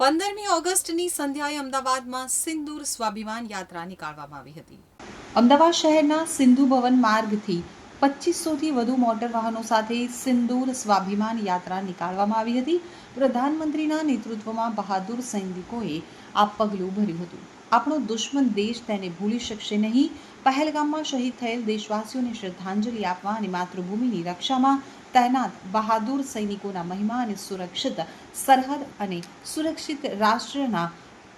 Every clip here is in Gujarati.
પંદરમી ઓગસ્ટની સંધ્યાએ અમદાવાદમાં સિંદૂર સ્વાભિમાન યાત્રા નીકાળવામાં આવી હતી. અમદાવાદ શહેરના સિંધુ ભવન માર્ગથી પચીસોથી વધુ મોટર વાહનો સાથે સિંદૂર સ્વાભિમાન યાત્રા નીકાળવામાં આવી હતી. પ્રધાનમંત્રીના નેતૃત્વમાં બહાદુર સૈનિકોએ આ પગલું ભર્યું હતું. આપણો દુશ્મન દેશ તેને ભૂલી શકશે નહીં. પહેલગામમાં શહીદ થયેલ દેશવાસીઓને શ્રદ્ધાંજલિ આપવા અને માતૃભૂમિની રક્ષામાં તૈનાત બહાદુર સૈનિકોના મહિમા અને સુરક્ષિત સરહદ અને સુરક્ષિત રાષ્ટ્રના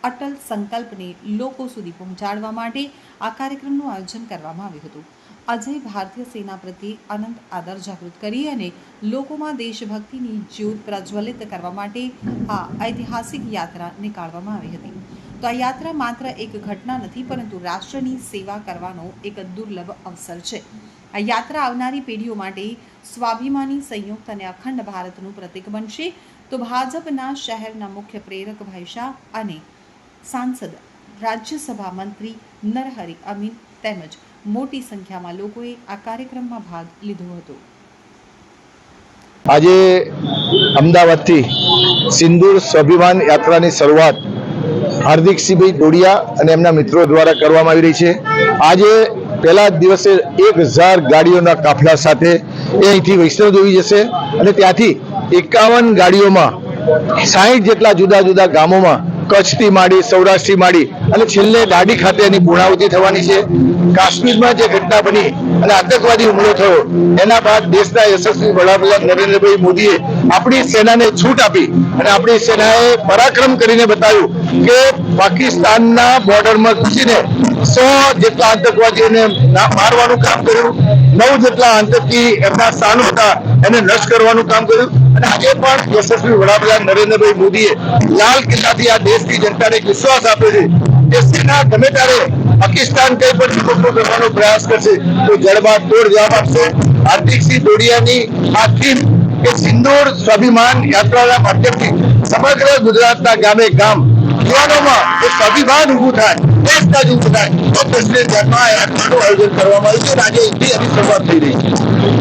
અટલ સંકલ્પને લોકો સુધી પહોંચાડવા માટે આ કાર્યક્રમનું આયોજન કરવામાં આવ્યું હતું. અજય ભારતીય સેના પ્રત્યે અનંત આદર જાગૃત કરી અને લોકોમાં દેશભક્તિની જ્યોત પ્રજ્વલિત કરવા માટે આ ઐતિહાસિક યાત્રા નીકાળવામાં આવી હતી. તો આ યાત્રા માત્ર એક ઘટના નથી, પરંતુ રાષ્ટ્રની સેવા કરવાનો એક દુર્લભ અવસર છે. આ યાત્રા આવનારી પેઢીઓ માટે સ્વાભિમાની, સંયુક્ત અને અખંડ ભારતનું પ્રતીક બનશે. તો ભાજપના શહેરના મુખ્ય પ્રેરક ભાઈ શાહ અને સાંસદ, રાજ્યસભા મંત્રી નરહરિ અમીન તેમજ મોટી સંખ્યામાં લોકોએ આ કાર્યક્રમમાં ભાગ લીધો હતો. આજે અમદાવાદથી સિંદૂર સ્વાભિમાન યાત્રાની શરૂઆત હાર્દિકસિંહભાઈ ડોડિયા અને એમના મિત્રો દ્વારા કરવામાં આવી રહી છે. આજે પહેલા દિવસે એક હજાર ગાડીઓના કાફલા સાથે એ અહીંથી વૈષ્ણવદેવી જશે અને ત્યાંથી એકાવન ગાડીઓમાં સાહીઠ જેટલા જુદા જુદા ગામોમાં કચ્છથી માંડી, સૌરાષ્ટ્રથી માંડી અને છેલ્લે દાડી ખાતે એની પૂર્ણાહુતિ થવાની છે. કાશ્મીરમાં જે ઘટના બની અને આતંકવાદી હુમલો થયો, એના બાદ દેશના યશસ્વી વડાપ્રધાન નરેન્દ્રભાઈ મોદીએ આપણી સેનાને છૂટ આપી અને આપણી સેનાએ પરાક્રમ કરીને બતાવ્યું કે પાકિસ્તાનના બોર્ડરમાં ઘૂસીને સો જેટલા આતંકવાદીઓને મારવાનું કામ કર્યું, નવ જેટલા આતંકી એમના સ્થાનો હતા, એને નષ્ટ કરવાનું કામ કર્યું અને આજે પણ યશસ્વી વડાપ્રધાન નરેન્દ્રભાઈ મોદીએ લાલ કિલ્લાથી આ દેશની જનતાને વિશ્વાસ આપ્યો છે કે ગમે ત્યારે પાકિસ્તાન કઈ પણ વિકલ્પો કરવાનો પ્રયાસ કરશે, તો જડબાદ તોડ જવાબ આપશે હાર્દિકસિંહ દોડિયાની આ ટીમ કે સિંદૂર સ્વાભિમાન યાત્રાના માધ્યમથી સમગ્ર ગુજરાતના ગામે ગામ યુવાનોમાં એક સ્વાભિમાન ઊભું થાય દેશતાજ ઊભું થાય. તો તસવીર ધ્યાનમાં યાત્રાનું આયોજન કરવામાં આવ્યું છે આજે એની શરૂઆત થઈ રહી છે.